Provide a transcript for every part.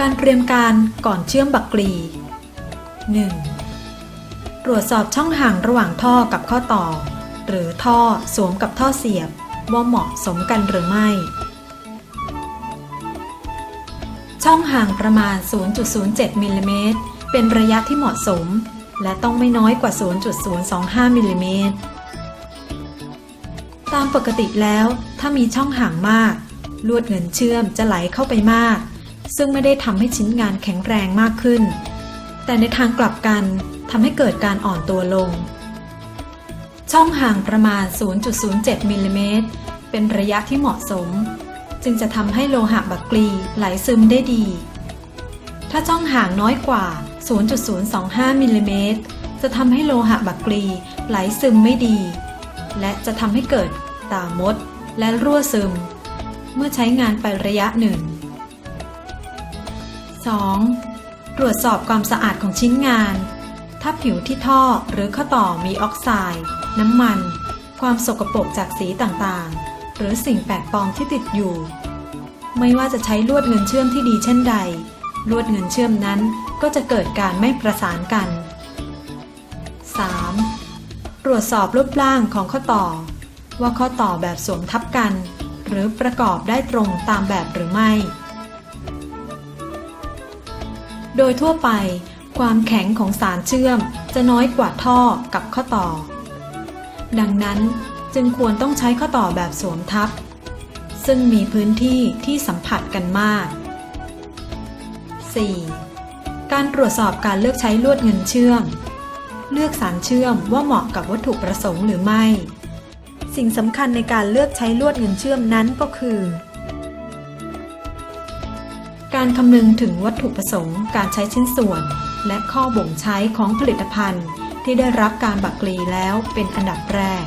การเตรียมการก่อนเชื่อมบักกลี 1. ตรวจสอบช่องห่างระหว่างท่อกับข้อต่อ หรือท่อสวมกับท่อเสียบ ว่าเหมาะสมกันหรือไม่ ช่องห่างประมาณ 0.07มิลลิเมตรเป็นระยะที่เหมาะสม และต้องไม่น้อยกว่า 0.025มิลลิเมตรตามปกติแล้วถ้ามีช่องห่างมาก ลวดเงินเชื่อมจะไหลเข้าไปมาก ซึ่งไม่ได้ทำให้ชิ้นงานแข็งแรงมากขึ้น แต่ในทางกลับกันทำให้เกิดการอ่อนตัวลง ช่องห่างประมาณ 0.07มิลลิเมตรเป็นระยะที่เหมาะสม จึงจะทำให้โลหะบักกลีไหลซึมได้ดี ถ้าช่องห่างน้อยกว่า 0.025มิลลิเมตรจะทำให้โลหะบักกลีไหลซึมไม่ดี และจะทำให้เกิดตามดและรั่วซึม เมื่อใช้งานไประยะหนึ่ง 2. ตรวจสอบความสะอาดของชิ้นงาน ถ้าผิวที่ท่อหรือข้อต่อมีออกไซด์ น้ำมัน ความสกปรกจากสีต่างๆ หรือสิ่งแปลกปลอมที่ติดอยู่ ไม่ว่าจะใช้ลวดเงินเชื่อมที่ดีเช่นใด ลวดเงินเชื่อมนั้นก็จะเกิดการไม่ประสานกัน 3. ตรวจสอบรูปร่างของข้อต่อ ว่าข้อต่อแบบสวมทับกัน หรือประกอบได้ตรงตามแบบหรือไม่ โดยทั่วไป ความแข็งของสารเชื่อมจะน้อยกว่าท่อกับข้อต่อ ดังนั้นจึงควรต้องใช้ข้อต่อแบบสวมทับ ซึ่งมีพื้นที่ที่สัมผัสกันมาก 4. การตรวจสอบการเลือกใช้ลวดเงินเชื่อม เลือกสารเชื่อมว่าเหมาะกับวัตถุประสงค์หรือไม่ สิ่งสำคัญในการเลือกใช้ลวดเงินเชื่อมนั้นก็คือ การคำนึงถึงวัตถุประสงค์ การใช้ชิ้นส่วน และข้อบ่งใช้ของผลิตภัณฑ์ ที่ได้รับการบักกลีแล้วเป็นอันดับแรก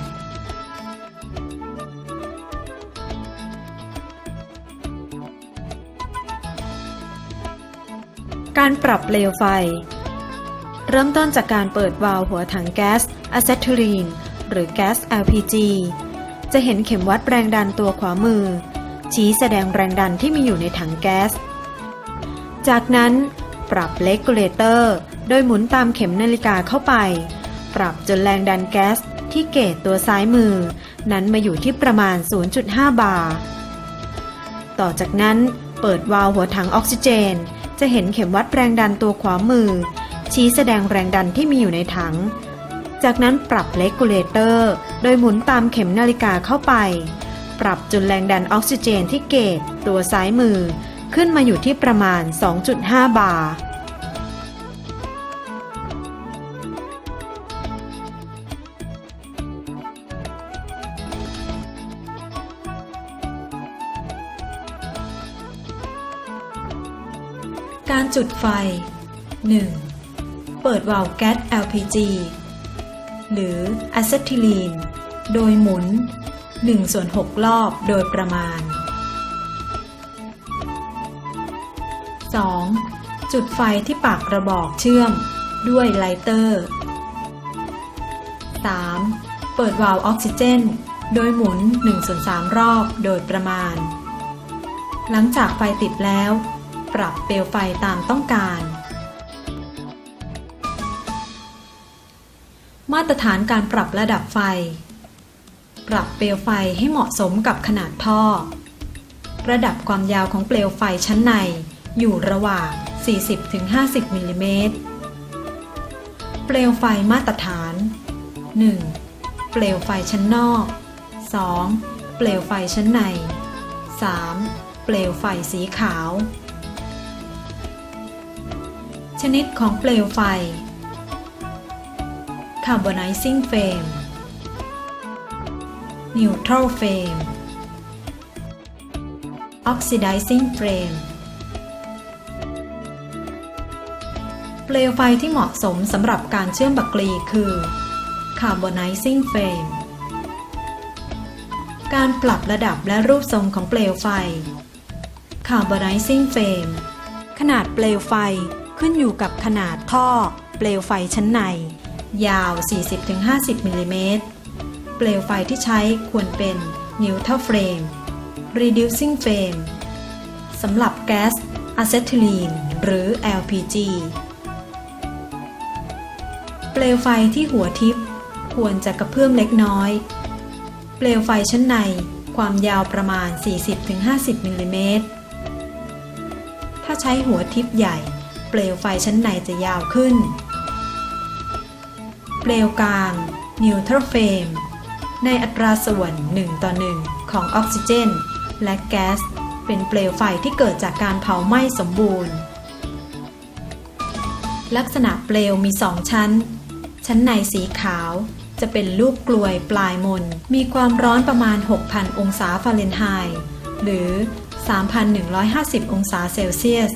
การปรับเปลวไฟ เริ่มต้นจากการเปิดวาล์วหัวถังแก๊สอะเซทิลีนหรือแก๊ส LPG จะเห็นเข็มวัดแรงดันตัวขวามือ ชี้แสดงแรงดันที่มีอยู่ในถังแก๊ส จากนั้นปรับเลกูเลเตอร์ โดยหมุนตามเข็มนาฬิกาเข้าไป ปรับจนแรงดันแก๊สที่เกจตัวซ้ายมือ นั้นมาอยู่ที่ประมาณ 0.5 บาร์ ต่อจากนั้นเปิดวาล์วหัวถังออกซิเจน จะเห็นเข็มวัดแรงดันตัวขวามือ ชี้แสดงแรงดันที่มีอยู่ในถัง จากนั้นปรับเลกูเลเตอร์ โดยหมุนตามเข็มนาฬิกาเข้าไป ปรับจนแรงดันออกซิเจนที่เกจตัวซ้ายมือ ขึ้นมาอยู่ที่ประมาณ 2.5 บาร์การจุดไฟ 1. เปิดวาล์วแก๊ส LPG หรืออะเซทิลีน โดยหมุน1ส่วน6รอบโดยประมาณ 2. จุดไฟที่ปากกระบอกเชื่อม ด้วยไลเตอร์ 3. เปิดวาล์วออกซิเจน โดยหมุน1ส่วน3รอบโดยประมาณ หลังจากไฟติดแล้ว ปรับเปลวไฟตามต้องการ มาตรฐานการปรับระดับไฟ ปรับเปลวไฟให้เหมาะสมกับขนาดท่อ ระดับความยาวของเปลวไฟชั้นใน อยู่ระหว่าง 40-50มิลลิเมตร เปลวไฟมาตรฐาน 1. เปลวไฟชั้นนอก 2. เปลวไฟชั้นใน 3. เปลวไฟสีขาว ชนิดของเปลวไฟ Carbonizing Flame Neutral Flame Oxidizing Flame ลวไฟที่เหมาะสมสำหรับการเชื่อมบักกลีคือ Carbonizing Flame การปรับระดับและรูปทรงของเปลวไฟ Carbonizing Flame ขนาดเปลวไฟขึ้นอยู่กับขนาดท่อ เปลวไฟชั้นใน ยาว 40-50มิลลิเมตร เปลวไฟที่ใช้ควรเป็น Neutral Flame Reducing Flame สำหรับแก๊สอะเซทิลีนหรือ LPG ลวไฟที่หัวทิพย์ควรจะกระเพื่อมเล็กน้อย เปลวไฟชั้นในความยาวประมาณ 40-50มิลลิเมตร ถ้าใช้หัวทิพย์ใหญ่ เปลวไฟชั้นในจะยาวขึ้น เปลวกลาง Neutral Flame ในอัตราส่วน 1 ต่อ 1 ของออกซิเจน และแก๊ส เป็นเปลวไฟที่เกิดจากการเผาไหม้สมบูรณ์ ลักษณะเปลวมีสองชั้น ชั้นในสีขาว จะเป็นลูกกลวยปลายมน มีความร้อนประมาณ 6,000 องศาฟาเรนไฮต์หรือ 3,150 องศาเซลเซียส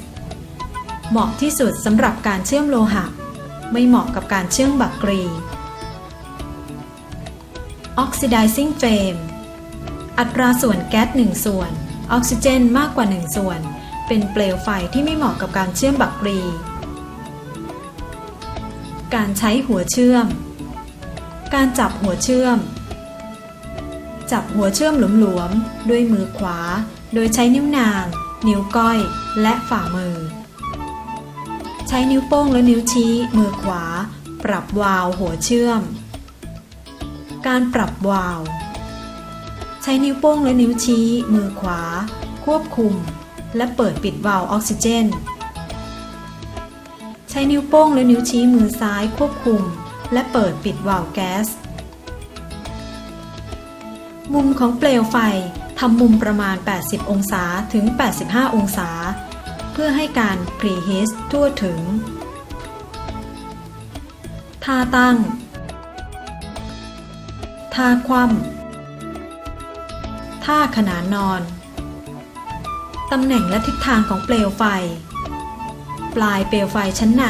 เหมาะที่สุดสำหรับการเชื่อมโลหะ ไม่เหมาะกับการเชื่อมบักกรี Oxidizing Flame อัตราส่วนแก๊ส1ส่วน ออกซิเจนมากกว่า 1 ส่วน เป็นเปลวไฟที่ไม่เหมาะกับการเชื่อมบักกรี การใช้หัวเชื่อม การจับหัวเชื่อม จับหัวเชื่อมหลวมๆ ด้วยมือขวา โดยใช้นิ้วนาง นิ้วก้อย และฝ่ามือ ใช้นิ้วโป้งและนิ้วชี้ มือขวา ปรับวาล์วหัวเชื่อม การปรับวาล์วใช้นิ้วโป้งและนิ้วชี้ มือขวา ควบคุม และเปิดปิดวาล์วออกซิเจน ช้นิ้วโป้งและนิ้วชี้มือซ้ายควบคุม และเปิดปิดวาล์วแก๊ส มุมของเปลวไฟทำมุมประมาณ 80 องศาถึง 85 องศา เพื่อให้การพรีฮีสทั่วถึง ท่าตั้ง ท่าคว่ำท่าขนานนอน ตำแหน่งและทิศทางของเปลวไฟ ปลายเปลวไฟชั้นใน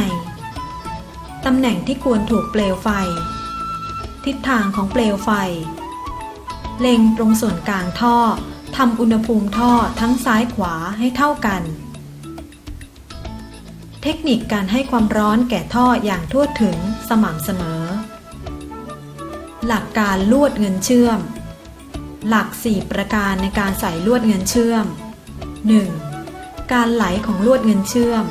ตำแหน่งที่ควรถูกเปลวไฟ ทิศทางของเปลวไฟ เล็งตรงส่วนกลางท่อทำอุณหภูมิท่อทั้งซ้ายขวาให้เท่ากัน เทคนิคการให้ความร้อนแก่ท่ออย่างทั่วถึงสม่ำเสมอ หลักการลวดเงินเชื่อม หลัก 4 ประการในการใส่ลวดเงินเชื่อม 1. การไหลของลวดเงินเชื่อม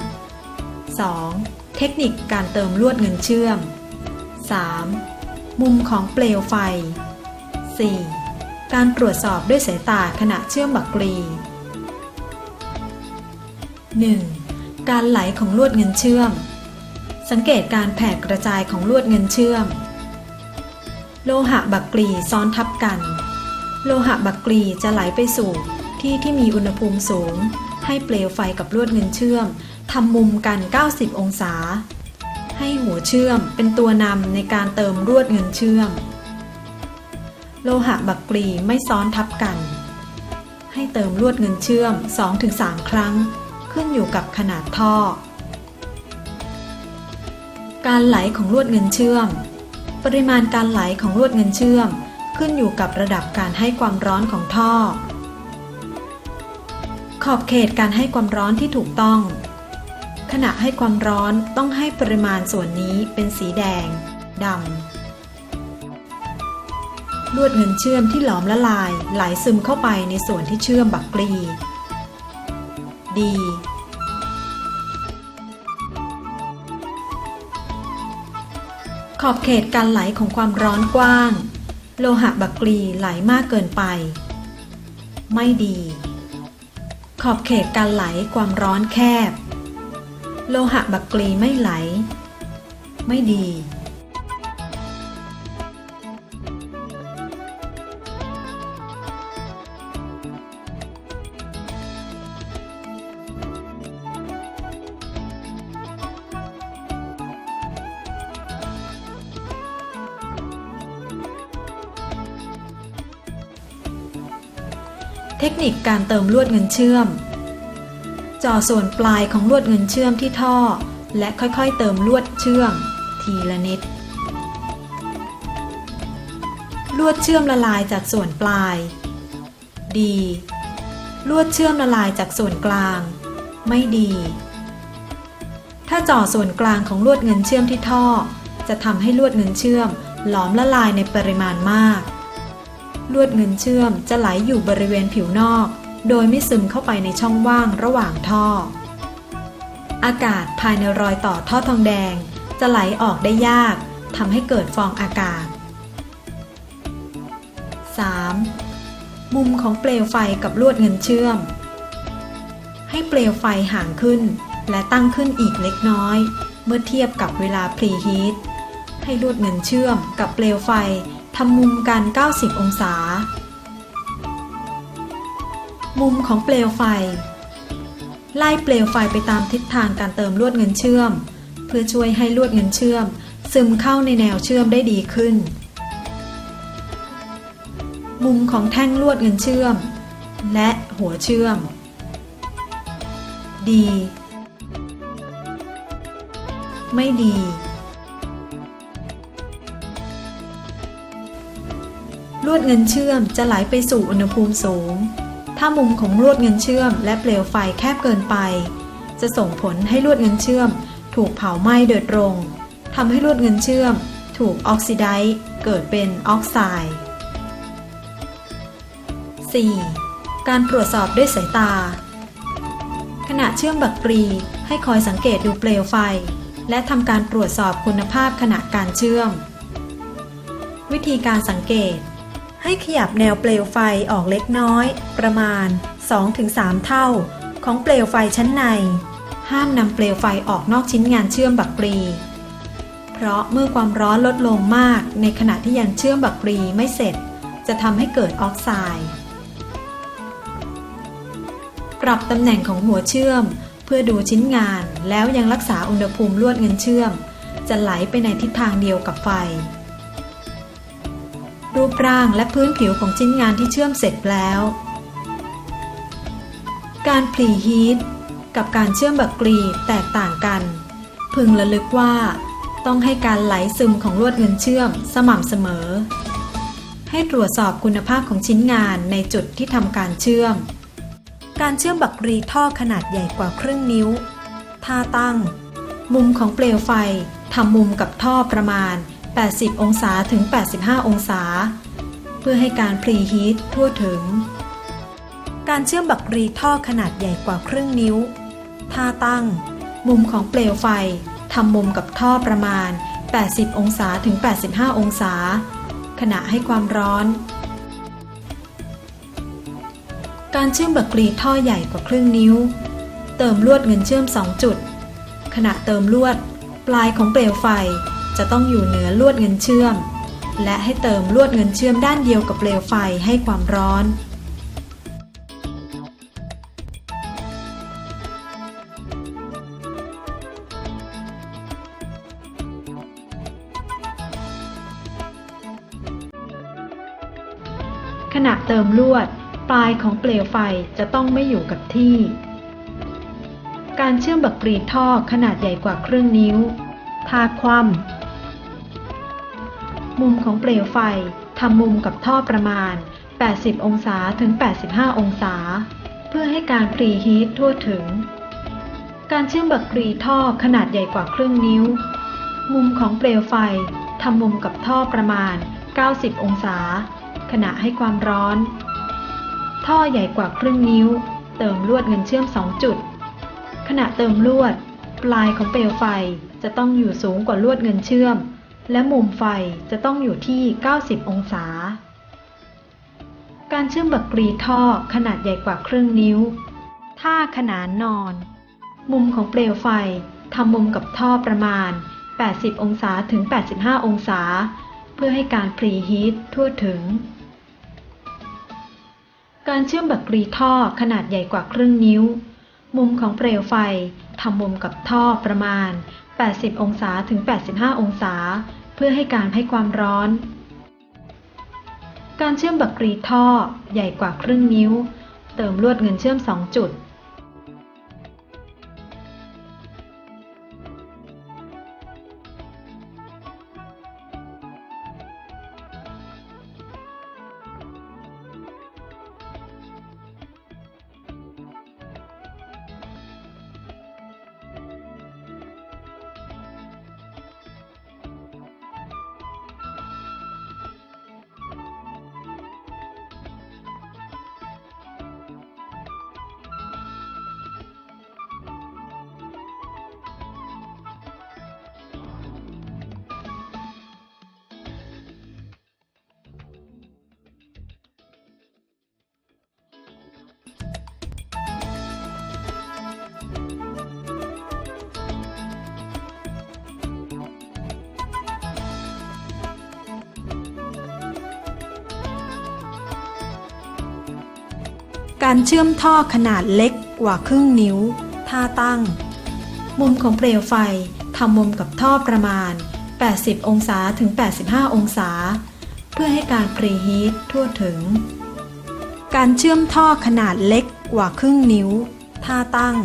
2. เทคนิคการเติมลวดเงินเชื่อม 3. มุมของเปลวไฟ 4. การตรวจสอบด้วยสายตาขณะเชื่อมบักรี 1. การไหลของลวดเงินเชื่อม สังเกตการแผ่กระจายของลวดเงินเชื่อม โลหะบักรีซ้อนทับกัน โลหะบักรีจะไหลไปสู่ที่ที่มีอุณหภูมิสูง ให้เปลวไฟกับลวดเงินเชื่อมำมุมกัน 90 องศา ให้หัวเชื่อมเป็นตัวนำในการเติมลวดเงินเชื่อม โลหะบักกรีไม่ซ้อนทับกัน ให้เติมลวดเงินเชื่อม 2-3 ครั้ง ขึ้นอยู่กับขนาดท่อ การไหลของลวดเงินเชื่อม ปริมาณการไหลของลวดเงินเชื่อม ขึ้นอยู่กับระดับการให้ความร้อนของท่อขอบเขตการให้ความร้อนที่ถูกต้อง ขณะให้ความร้อนต้องให้ปริมาณส่วนนี้เป็นสีแดงดำลวดเงินเชื่อมที่หลอมละลายไหลซึมเข้าไปในส่วนที่เชื่อมบักกรีดีขอบเขตการไหลของความร้อนกว้าง โลหะบักกรีไหลมากเกินไป ไม่ดี ขอบเขตการไหลความร้อนแคบ โลหะบักกรีไม่ไหล ไม่ดี เทคนิคการเติมลวดเงินเชื่อม จ่อส่วนปลายของลวดเงินเชื่อมที่ท่อ และค่อยๆเติมลวดเชื่อม ทีละนิด ลวดเชื่อมละลายจากส่วนปลาย ดี ลวดเชื่อมละลายจากส่วนกลาง ไม่ดี ถ้าจ่อส่วนกลางของลวดเงินเชื่อมที่ท่อ จะทำให้ลวดเงินเชื่อม หลอมละลายในปริมาณมาก ลวดเงินเชื่อมจะไหลอยู่บริเวณผิวนอก โดยไม่ซึมเข้าไปในช่องว่างระหว่างท่อ อากาศภายในรอยต่อท่อทองแดง จะไหลออกได้ยากทำให้เกิดฟองอากาศ 3. มุมของเปลวไฟกับลวดเงินเชื่อม ให้เปลวไฟห่างขึ้นและตั้งขึ้นอีกเล็กน้อย เมื่อเทียบกับเวลาพรีฮีทให้ลวดเงินเชื่อมกับเปลวไฟทำมุมกัน 90 องศา มุมของเปลวไฟ ไล่เปลวไฟไปตามทิศทางการเติมลวดเงินเชื่อม เพื่อช่วยให้ลวดเงินเชื่อม ซึมเข้าในแนวเชื่อมได้ดีขึ้น มุมของแท่งลวดเงินเชื่อม และหัวเชื่อม ดี ไม่ดีลวดเงินเชื่อมจะไหลไปสู่อุณหภูมิสูง ถ้ามุมของลวดเงินเชื่อม และเปลวไฟแคบเกินไป จะส่งผลให้ลวดเงินเชื่อม ถูกเผาไหม้โดยตรงทำให้ลวดเงินเชื่อม ถูกออกซิไดซ์เกิดเป็นออกไซด์ 4. การตรวจสอบด้วยสายตา ขณะเชื่อมบักกรีให้คอยสังเกตดูเปลวไฟ และทำการตรวจสอบคุณภาพขณะการเชื่อม วิธีการสังเกต ให้ขยับแนวเปลวไฟออกเล็กน้อย ประมาณ 2-3 เท่า ของเปลวไฟชั้นใน ห้ามนำเปลวไฟออกนอกชิ้นงานเชื่อมบักกรี เพราะเมื่อความร้อนลดลงมากในขณะที่ยังเชื่อมบักกรีไม่เสร็จ จะทำให้เกิดออกไซด์ปรับตำแหน่งของหัวเชื่อมเพื่อดูชิ้นงานแล้วยังรักษาอุณหภูมิลวดเงินเชื่อม จะไหลไปในทิศทางเดียวกับไฟ รูปร่างและพื้นผิวของชิ้นงานที่เชื่อมเสร็จแล้ว การพรีฮีทกับการเชื่อมแบบกรีแตกต่างกัน พึงระลึกว่า ต้องให้การไหลซึมของลวดเงินเชื่อมสม่ำเสมอ ให้ตรวจสอบคุณภาพของชิ้นงานในจุดที่ทำการเชื่อม การเชื่อมบักกรีท่อขนาดใหญ่กว่าครึ่งนิ้วท่าตั้ง มุมของเปลวไฟทำมุมกับท่อประมาณ 80 องศาถึง 85 องศา เพื่อให้การพรีฮีททั่วถึง การเชื่อมบักรีท่อขนาดใหญ่กว่าครึ่งนิ้ว ท่าตั้ง มุมของเปลวไฟทำมุมกับท่อประมาณ 80 องศาถึง 85 องศา ขณะให้ความร้อน การเชื่อมบักรีท่อใหญ่กว่าครึ่งนิ้ว เติมลวดเงินเชื่อม 2 จุด ขณะเติมลวด ปลายของเปลวไฟ จะต้องอยู่เหนือลวดเงินเชื่อม และให้เติมลวดเงินเชื่อมด้านเดียวกับเปลวไฟให้ความร้อนขณะเติมลวด ปลายของเปลวไฟจะต้องไม่อยู่กับที่ การเชื่อมบักกรีดท่อขนาดใหญ่กว่าครึ่งนิ้ว ทาคว่ำ มุมของเปลวไฟทำมุมกับท่อประมาณ 80 องศาถึง 85 องศา เพื่อให้การพรีฮีททั่วถึง การเชื่อมบักกรีท่อขนาดใหญ่กว่าครึ่งนิ้ว มุมของเปลวไฟทำมุมกับท่อประมาณ 90 องศา ขณะให้ความร้อน ท่อใหญ่กว่าครึ่งนิ้ว เติมลวดเงินเชื่อม 2 จุด ขณะเติมลวด ปลายของเปลวไฟจะต้องอยู่สูงกว่าลวดเงินเชื่อม และมุมไฟจะต้องอยู่ที่ 90 องศา การเชื่อมบักรีท่อขนาดใหญ่กว่าครึ่งนิ้ว ท่าขนานนอน มุมของเปลวไฟทำมุมกับท่อประมาณ 80 องศาถึง 85 องศา เพื่อให้การพรีฮีททั่วถึง การเชื่อมบักรีท่อขนาดใหญ่กว่าครึ่งนิ้ว มุมของเปลวไฟทำมุมกับท่อประมาณ 80 องศาถึง 85 องศา เพื่อให้การให้ความร้อน การเชื่อมบักกรีท่อใหญ่กว่าครึ่งนิ้ว เติมลวดเงินเชื่อม 2 จุด การเชื่อมท่อขนาดเล็กกว่าครึ่งนิ้ว ท่าตั้ง มุมของเปลวไฟทำมุมกับท่อประมาณ 80 องศาถึง 85 องศา เพื่อให้การพรีฮีททั่วถึง การเชื่อมท่อขนาดเล็กกว่าครึ่งนิ้ว ท่าตั้ง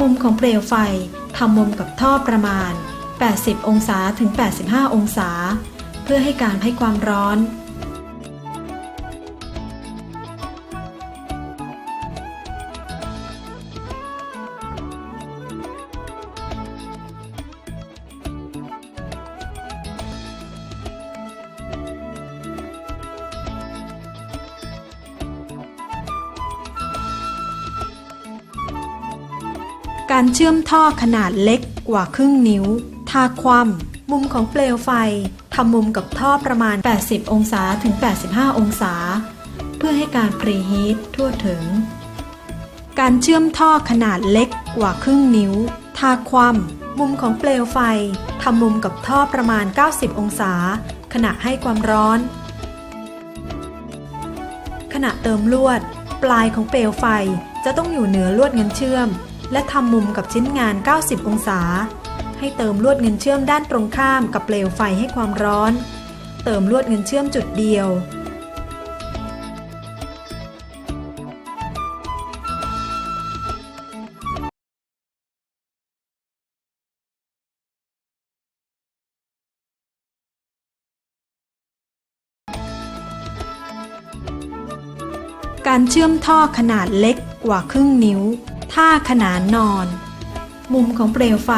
มุมของเปลวไฟทำมุมกับท่อประมาณ 80 องศาถึง 85 องศา เพื่อให้การให้ความร้อน การเชื่อมท่อขนาดเล็กกว่าครึ่งนิ้ว ทาคว่ำมุมของเปลวไฟทำมุมกับท่อประมาณ 80 องศาถึง 85 องศา เพื่อให้การพรีฮีททั่วถึง การเชื่อมท่อขนาดเล็กกว่าครึ่งนิ้ว ทาคว่ำมุมของเปลวไฟทำมุมกับท่อประมาณ 90 องศา ขณะให้ความร้อน ขณะเติมลวด ปลายของเปลวไฟจะต้องอยู่เหนือลวดเงินเชื่อม และทำมุมกับชิ้นงาน 90 องศา ให้เติมลวดเงินเชื่อมด้านตรงข้ามกับเปลวไฟให้ความร้อน เติมลวดเงินเชื่อมจุดเดียว การเชื่อมท่อขนาดเล็กกว่าครึ่งนิ้ว ท่าขนานนอน มุมของเปลวไฟ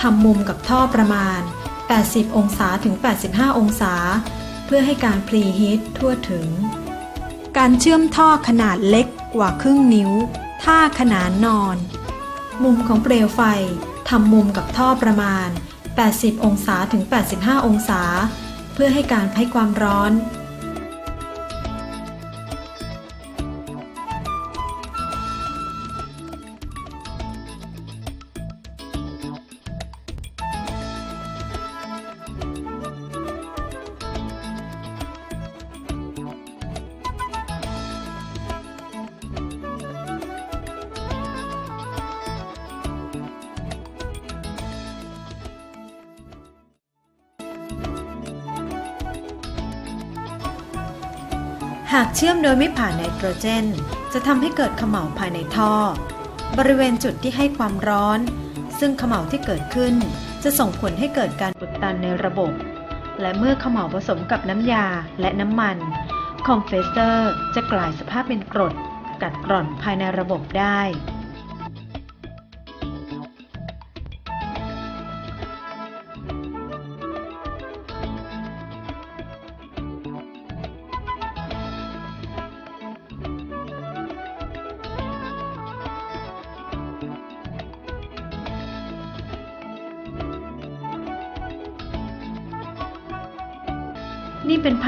ทำมุมกับท่อประมาณ 80 องศาถึง 85 องศา เพื่อให้การพรีฮีททั่วถึง การเชื่อมท่อขนาดเล็กกว่าครึ่งนิ้ว ท่าขนานนอน มุมของเปลวไฟทำมุมกับท่อประมาณ 80 องศาถึง 85 องศา เพื่อให้การให้ความร้อน เชื่อมโดยไม่ผ่านไนโตรเจน จะทำให้เกิดเขม่าวภายในท่อ บริเวณจุดที่ให้ความร้อน ซึ่งเขม่าวที่เกิดขึ้น จะส่งผลให้เกิดการอุดตันในระบบ และเมื่อเขม่าวผสมกับน้ำยาและน้ำมัน คอมเพรสเซอร์จะกลายสภาพเป็นกรด กัดกร่อนภายในระบบได้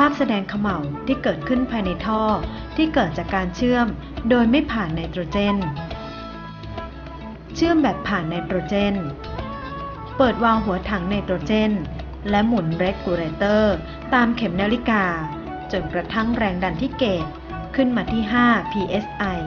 าพแสดงเขม่าที่เกิดขึ้นภายในท่อที่เกิดจากการเชื่อมโดยไม่ผ่านไนโตรเจน เชื่อมแบบผ่านไนโตรเจน เปิดวาล์วหัวถังไนโตรเจน และหมุนเรกูเลเตอร์ตามเข็มนาฬิกา จนกระทั่งแรงดันที่เกตขึ้นมาที่ 5 psi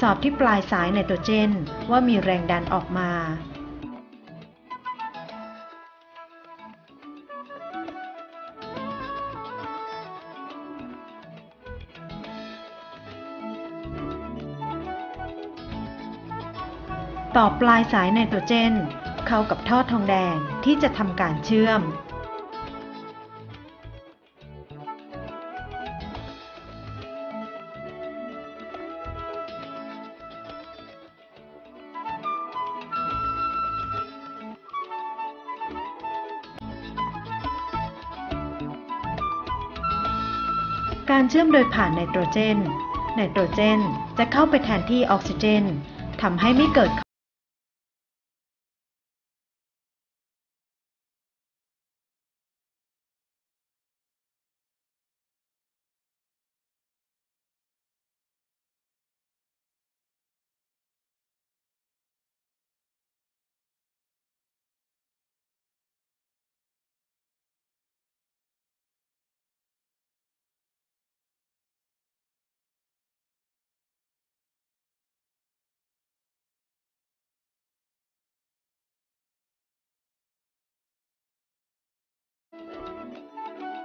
สอบที่ปลายสายไนโตรเจน ว่ามีแรงดันออกมา ต่อปลายสายไนโตรเจน เข้ากับท่อทองแดงที่จะทำการเชื่อม เชื่อมโดยผ่านไนโตรเจน ไนโตรเจนจะเข้าไปแทนที่ออกซิเจนทำให้ไม่เกิด Música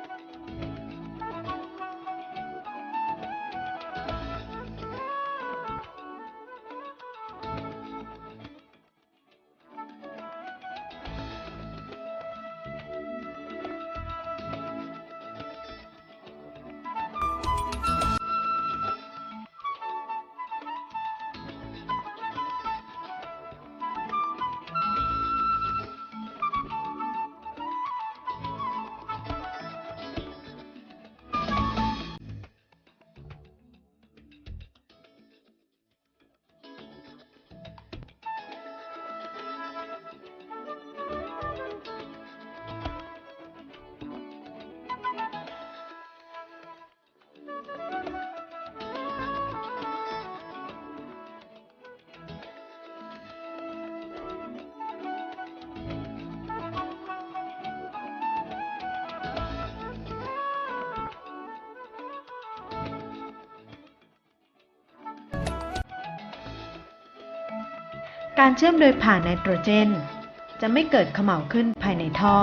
การเชื่อมโดยผ่านไนโตรเจน จะไม่เกิดเขม่าวขึ้นภายในท่อ